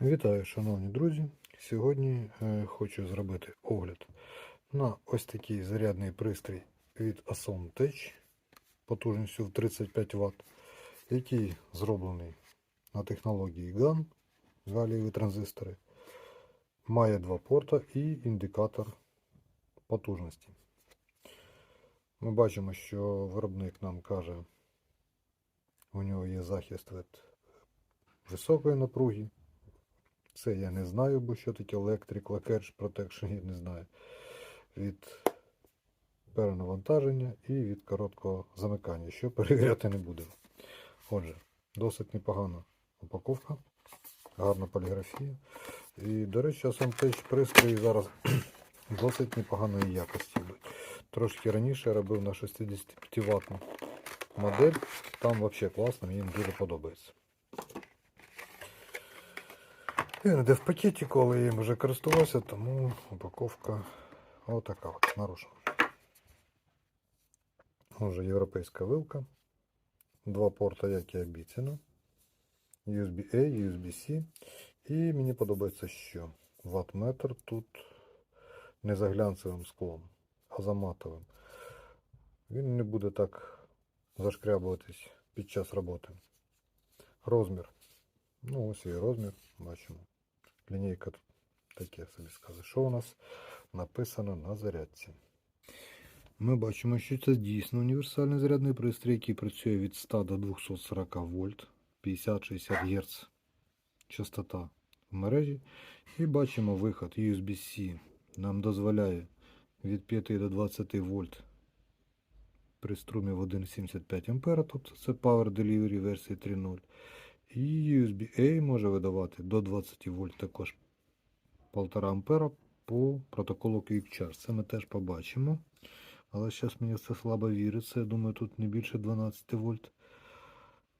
Вітаю, шановні друзі! Сьогодні е, хочу зробити огляд на ось такий зарядний пристрій від Asom Tech потужністю в 35 Вт, який зроблений на технології GAN, галієві транзистори, має два порта і індикатор потужності. Ми бачимо, що виробник нам каже, у нього є захист від високої напруги. Це я не знаю, бо що таке Electric Carriage Protection, я не знаю. Від перенавантаження і від короткого замикання, що перевіряти не будемо. Отже, досить непогана упаковка, гарна поліграфія. І, до речі, сам теж пристрої зараз досить непоганої якості. Трошки раніше я робив на 65 ватну модель. Там взагалі класно, мені дуже подобається. Він йде в пакеті, коли їм вже користувався, тому упаковка отака от наружу. Уже європейська вилка. Два порта, як і обіцяно. USB-A, USB-C. І мені подобається, що ваттметр тут не за глянцевим склом, а за матовим. Він не буде так зашкрябуватись під час роботи. Розмір. Ну, ось і розмір, бачимо. Лінійка тут таке собі сказати. Що у нас написано на зарядці? Ми бачимо, що це дійсно універсальний зарядний пристрій, який працює від 100 до 240 вольт, 50-60 Гц частота в мережі. І бачимо виход USB-C. Нам дозволяє від 5 до 20 вольт при струмі в 1,75 А, тобто це Power Delivery версії 3.0. І USB-A може видавати до 20 вольт також 1,5 ампера по протоколу Quick Charge. Це ми теж побачимо. Але зараз мені це слабо віриться. Я думаю, тут не більше 12 вольт.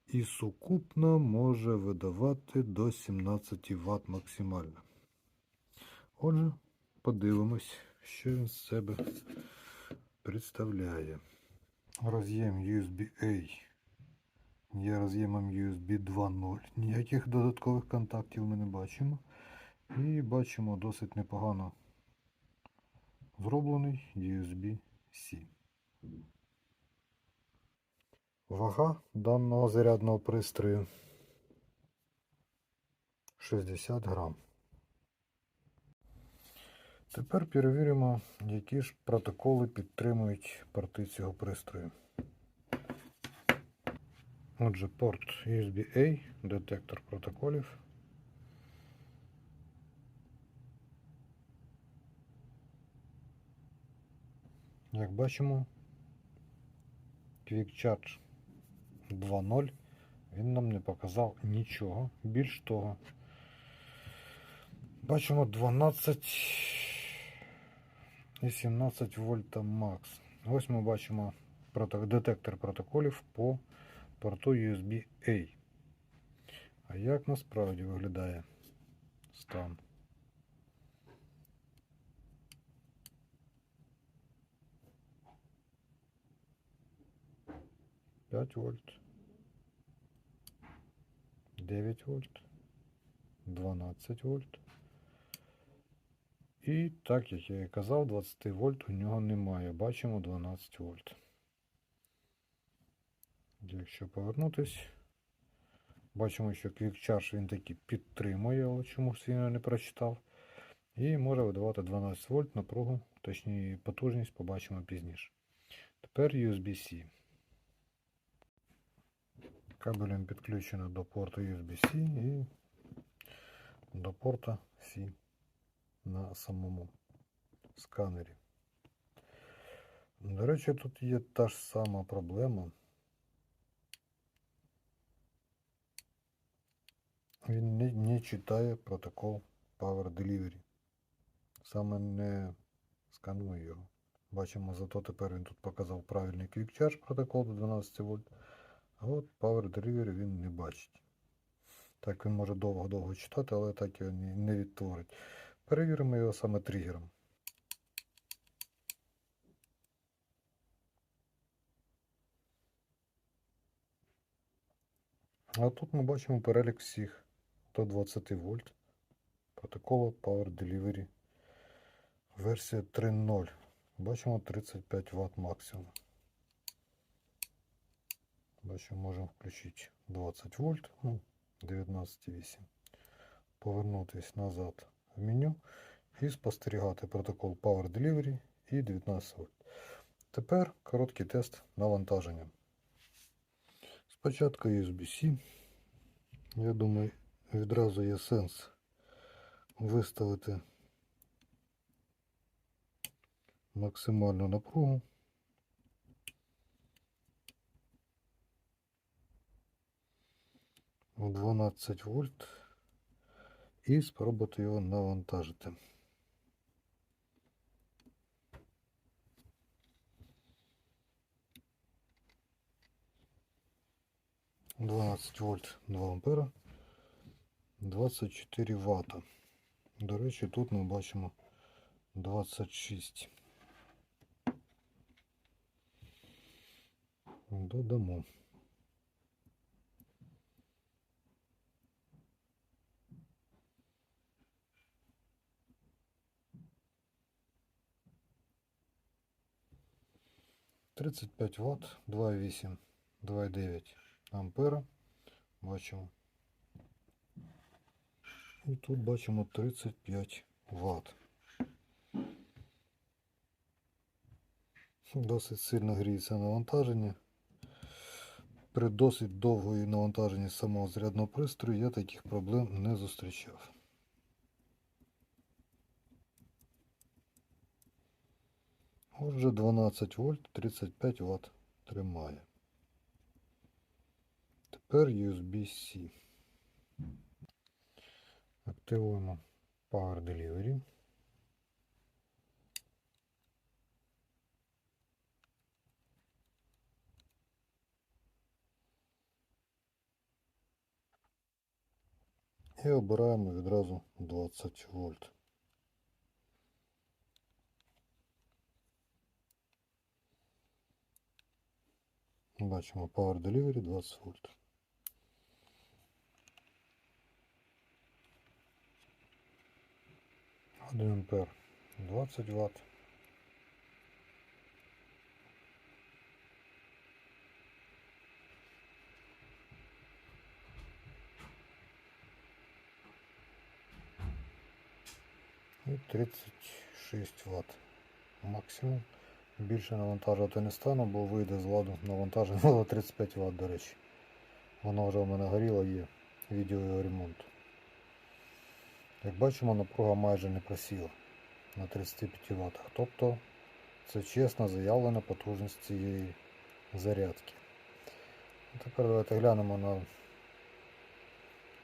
І сукупно може видавати до 17 Вт максимально. Отже, подивимось, що він з себе представляє. Роз'єм USB-A є роз'ємом USB 2.0. Ніяких додаткових контактів ми не бачимо. І бачимо досить непогано зроблений USB-C. Вага даного зарядного пристрою 60 грам. Тепер перевіримо, які ж протоколи підтримують порти цього пристрою. Отже, порт USB-A, детектор протоколів. Як бачимо, Quick Charge 2.0 він нам не показав нічого. Більш того, бачимо 12 і 17 вольта макс. Ось ми бачимо детектор протоколів по порту USB-A. А як насправді виглядає стан? П'ять вольт. 9 вольт. 12 вольт. І так, як я і казав, 20 вольт у нього немає. Бачимо 12 вольт. Якщо повернутись, бачимо, що Quick він таки підтримує, але чомусь він не прочитав. І може видавати 12 вольт напругу, точніше потужність побачимо пізніше. Тепер USB-C. Кабелем підключено до порту USB-C і до порта C на самому сканері. До речі, тут є та ж сама проблема. Він не, не читає протокол Power Delivery. Саме не сканує його. Бачимо, зато тепер він тут показав правильний Quick Charge протокол до 12 вольт. А от Power Delivery він не бачить. Так він може довго-довго читати, але так його не, відтворить. Перевіримо його саме тригером. А тут ми бачимо перелік всіх до 20 вольт. протоколу Power Delivery. Версія 3.0. Бачимо 35 Вт максимум. Бачимо, можемо включити 20 вольт, ну, 19,8. Повернутись назад в меню і спостерігати протокол Power Delivery і 19 вольт. Тепер короткий тест навантаження. Спочатку USB-C. Я думаю, відразу є сенс виставити максимальну напругу. У 12 вольт і спробувати його навантажити. Дванадцять вольт 2 ампера 24 вата. До речі, тут ми бачимо 26. Додамо. Тридцять п'ять Вт, 2,8, 2,9 ампера. Бачимо. І тут бачимо 35 Вт. Досить сильно гріється навантаження. При досить довгої навантаженні самого зарядного пристрою я таких проблем не зустрічав. Отже, 12 вольт 35 Вт тримає. Тепер USB-C. Активуємо Power Delivery. І обираємо відразу 20 вольт. Бачимо Power Delivery 20 вольт. 1 ампер 20 ватт. І 36 Вт максимум. Більше навантажувати не стану, бо вийде з ладу навантаження 35 Вт, до речі. Воно вже в мене горіло, є відео його ремонту. Як бачимо, напруга майже не просіла на 35 Вт. Тобто це чесно заявлена потужність цієї зарядки. Тепер давайте глянемо на,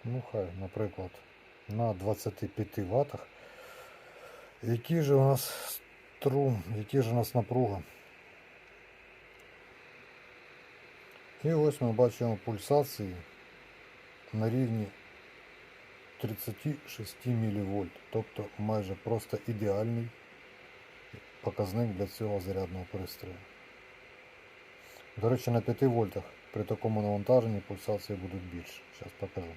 ну хай, наприклад, на 25 Вт. Який же у нас струм, який же у нас напруга? І ось ми бачимо пульсації на рівні 36 мВ, тобто майже просто ідеальний показник для цього зарядного пристрою. До речі, на 5 вольтах при такому навантаженні пульсації будуть більше. Зараз покажу.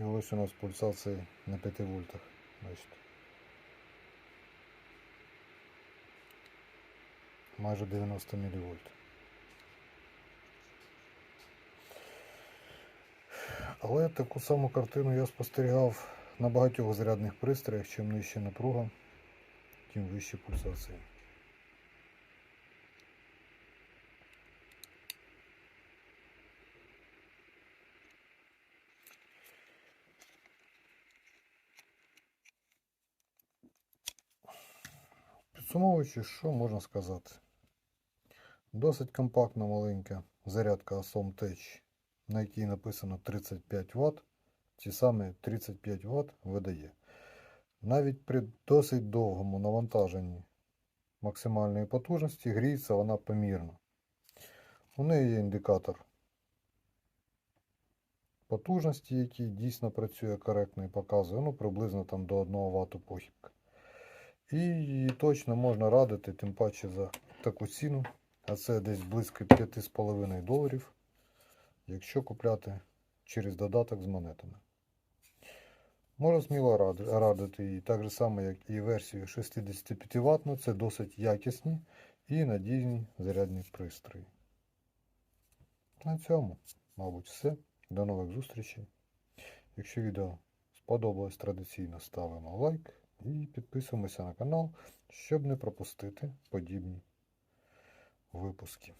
І ось у нас пульсації на 5 вольтах. Бачите. Майже 90 мВ. Але таку саму картину я спостерігав на багатьох зарядних пристроях, чим нижча напруга, тим вищі пульсації. Підсумовуючи, що можна сказати? Досить компактна маленька зарядка Asom Tech, на якій написано 35 Вт. Ці саме 35 Вт видає. Навіть при досить довгому навантаженні максимальної потужності гріється вона помірно. У неї є індикатор потужності, який дійсно працює коректно і показує ну, приблизно там до 1 Вт похибка. І її точно можна радити, тим паче за таку ціну А це десь близько 5,5 доларів, якщо купляти через додаток з монетами. Можу сміло радити її, так же само, як і версію 65 Вт, це досить якісні і надійні зарядні пристрої. На цьому, мабуть, все. До нових зустрічей. Якщо відео сподобалось, традиційно ставимо лайк і підписуємося на канал, щоб не пропустити подібні випуски.